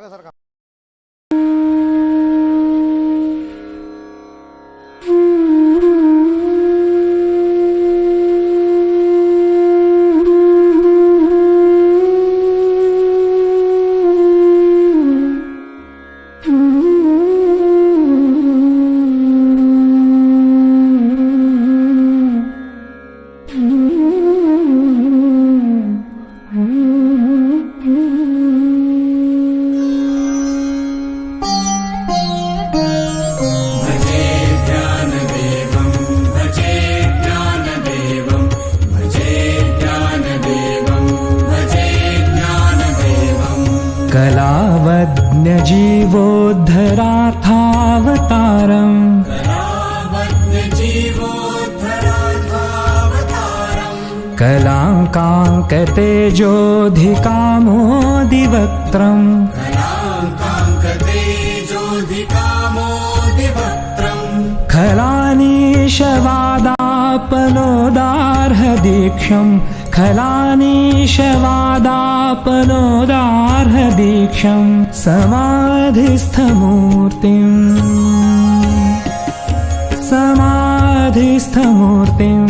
வாங்க சார் काङ्कतेजोधि खलानीशवादापनोदार्हदीक्षम् खलानीशवादापनोदार्हदीक्षम् समाधिस्थमूर्तिम्। समाधिस्थमूर्तिम्।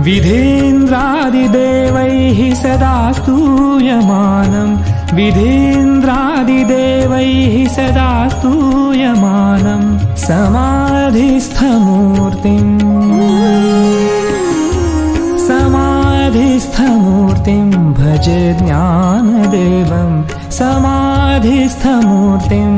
विधीन्द्रादिदेवैः सदा स्तूयमानम्। विधीन्द्रादिदेवैः सदा स्तूयमानम्। समाधिस्थमूर्तिम्। समाधिस्थमूर्तिं भजे ज्ञानदेवं समाधिस्थमूर्तिं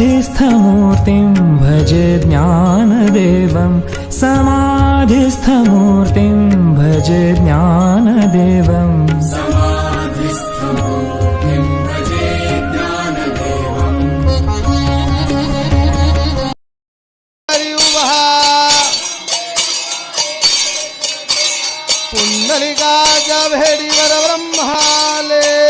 समाधिस्थमूर्तिं भज ज्ञानदेवं। समाधिस्थमूर्तिं भज ज्ञानदेवम् पुण्डलिका च भेडिवर ब्रह्माले।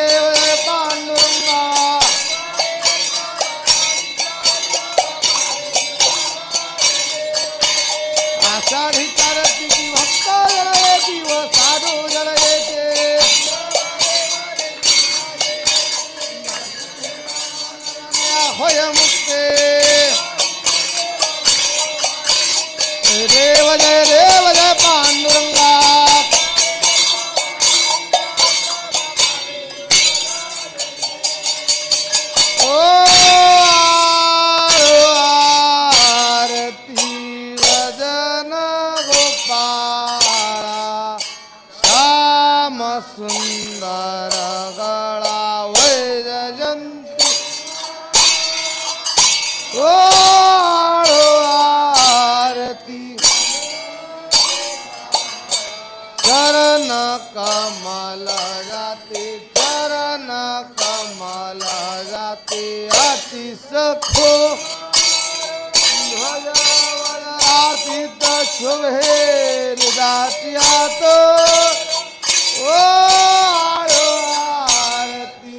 शुभे दात्यात ओ आळो आरती।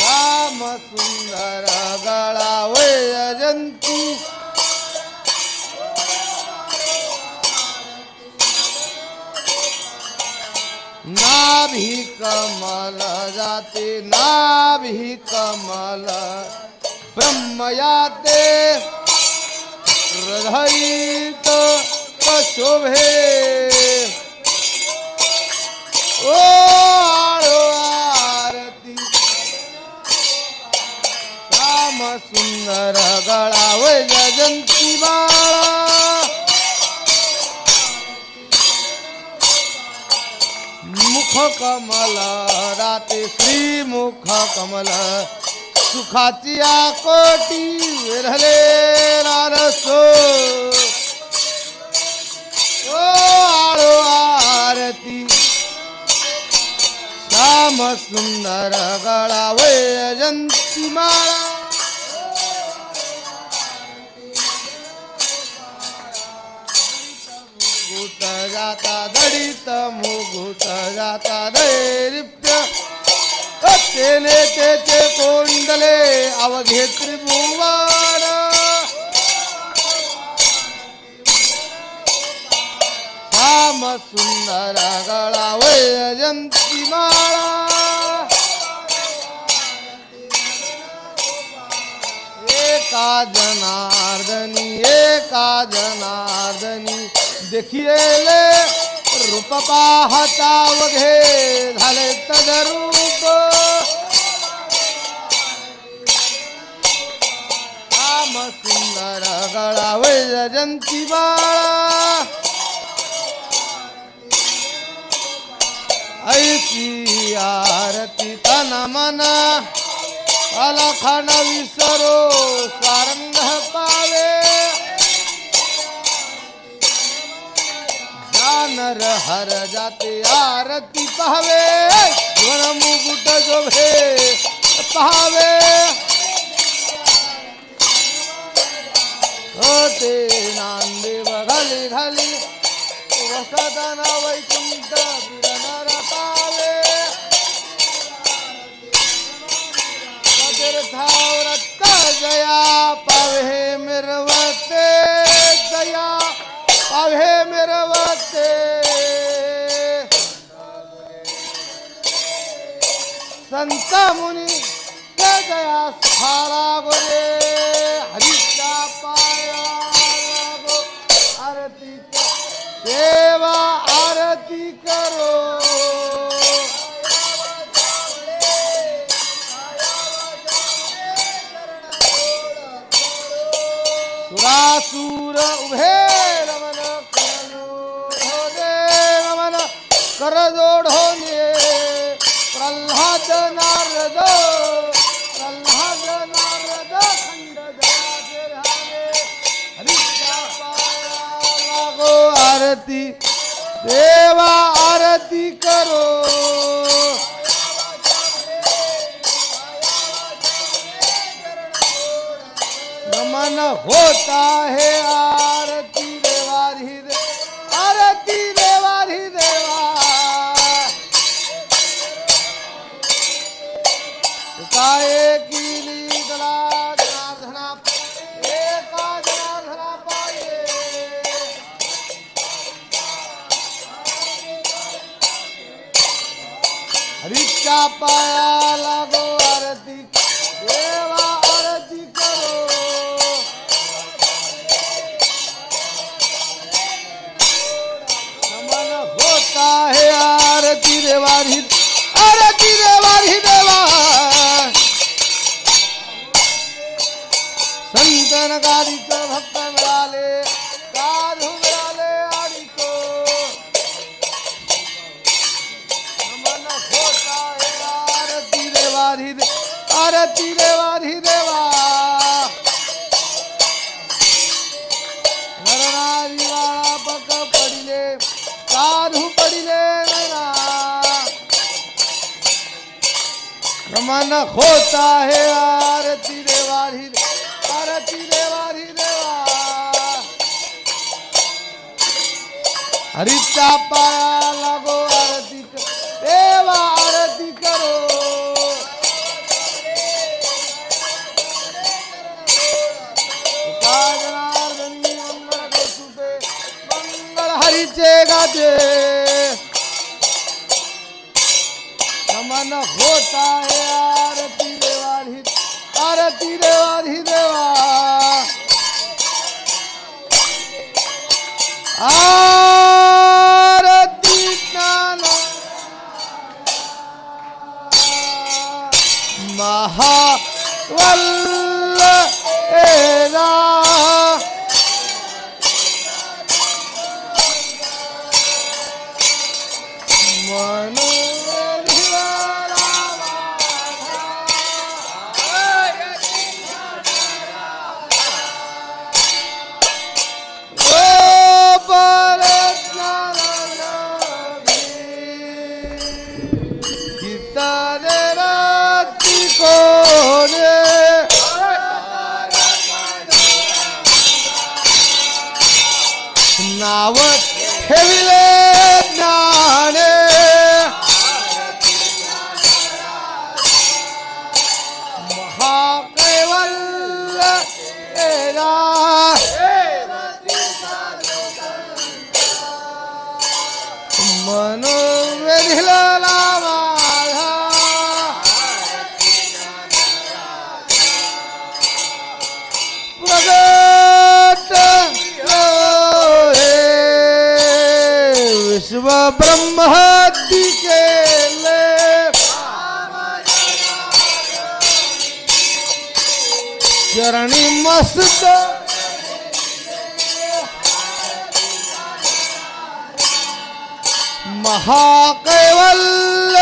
श्याम सुंदर गळा वैजंती नाभी कमल जाते नाभी कमल। ब्रह्म याते पशुभे ओ आरती। राम सुंदर गळा वैजयंती बाळा। मुख कमल राते श्री मुख कमल। सुखाची आकोटी विरहले नारसो. ओ आळो आरती. श्याम सुंदर गळा वैजंती माळा. जाता दडित मुगुत जाता दैरिप्य तेने तेचे कोंडले अवघे त्रिभुवन. श्याम सुंदर गळा वैजंती माळा एका जनार्दनी एका जनार्दनी देखिले रूप पाहता वघे झाले तदरूप. गळा जंती बाळा. ऐसी आरती तन मना. अलखन विसरो स्वारंग पावे. जानर हर जाते आरती पावे. मुकुट जोभे पाहावे वसदन वैकुंठ विरनर पावे तीर्थावरत जया पावे मिरवते जया पावे मिरवते संत मुनी जया सारा गोरे हरीच्या पाया आरती देवा आरती करो. आरती. देवा आरती करो. नमन होता है आ 吧 रमन होत आहे आरती देवारी आरती देवारी देवा. हरीचा पाया लागो आरती देवा आरती करो. मंगल हरिचे कौतुके गाते नमन होत आहे आरती देवारी आरती देवारी देवा। आरती नाव ठेविले ज्ञाने. महाकैवल्य मनोवेधिला विश्व केले चरणी मस्त। महाकैवल्य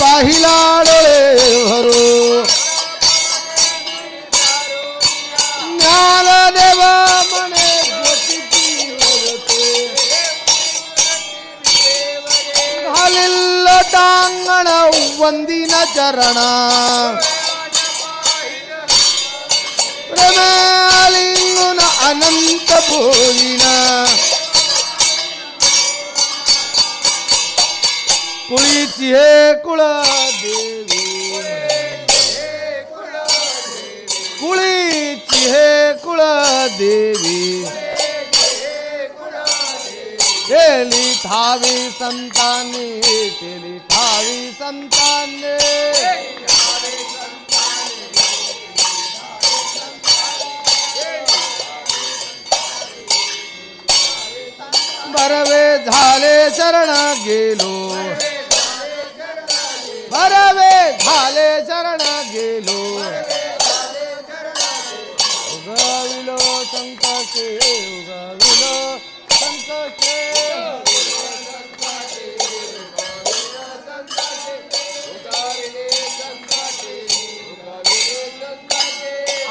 पाहिला डोळे भरू ज्ञानदेव मने ज्योती घालिल्ल टांगण वंदिन चरण. प्रेमालिंगुन अनंत भोलिन. कुळीची हे कुळ देवी कुळीची हे कुळ देवी केली ठावी संतांनी केली ठावी संतांनी. बरवे झाले शरण गेलो बरवे चरण गेलो. उगविलो संकटे उगविलो संकटे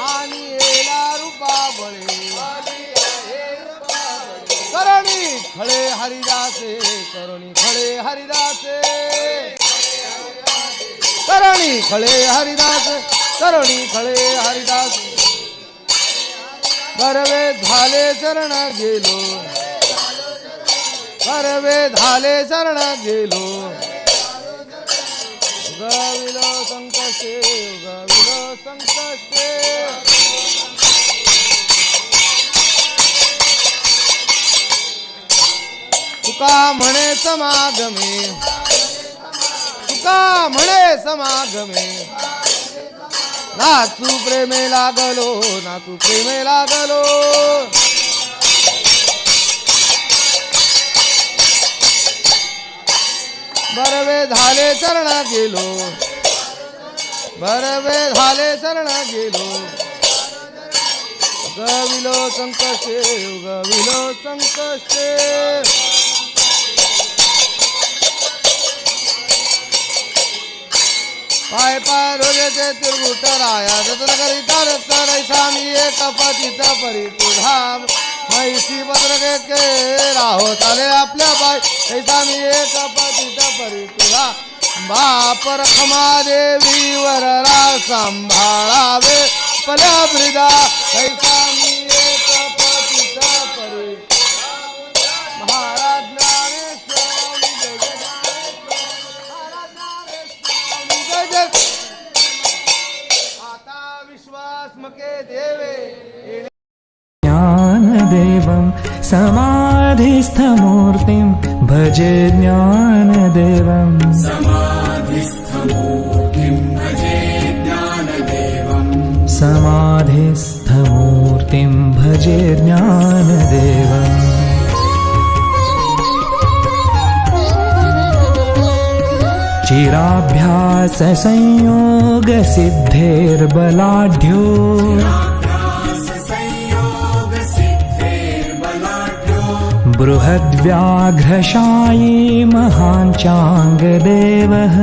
आणि येला रूपा बळे करणी खळे हरिदासे करणी खळे हरिदासे. करणी खळे हरिदास करणी खळे हरिदास. करवे झाले चरण गेलो. करवे झाले चरण गेलो. गाविलो संकटे गाविलो संकटे. तुका म्हणे समागमे. का म्हणे समागमे नाचू प्रेमे लागलो नाचू प्रेमे लागलो. बरवे झाले चरण गेलो. बरवे झाले चरण गेलो. गविलो संकष्टे गविलो संकष्टे. पाय पाय रोजेचे तिरगुट राया जतन करीता रत्न रैसामी एक पतित परी तुधाम मैसी पत्र के राहो चाले आपल्या पाय. रैसामी एक पतित परी तुधा बाप रखमा देवी वररा सांभाळावे पल्या ब्रिदा रैसामी भजे ज्ञानदेवम् समाधिस्थमूर्तिं भजे ज्ञानदेवम्। समाधिस्थमूर्तिं भजे ज्ञानदेवम्। चिराभ्याससंयोगसिद्धेर्बलाढ्यो बृहद्व्याघ्रशायी महाञ्चाङ्गदेवः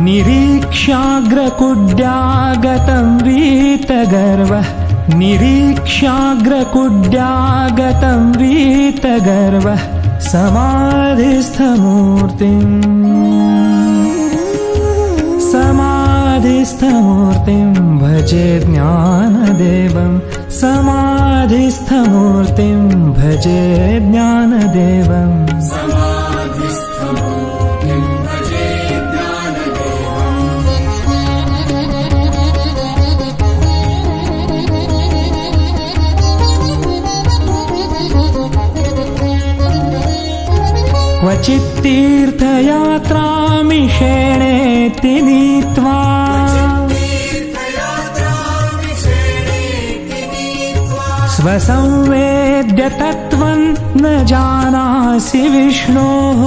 निरीक्ष्याग्रकुड्यागतं वीतगर्वः। निरीक्ष्याग्रकुड्यागतं वीतगर्वः। समाधिस्थमूर्तिम् समाधिस्थमूर्तिं भजे ज्ञानदेवं समाधिस्थमूर्तिं भजे ज्ञानदेवम् क्वचित् तीर्थयात्रामिषेणेति नीत्वा स्वसंवेद्य तत्त्वं न जानासि विष्णोः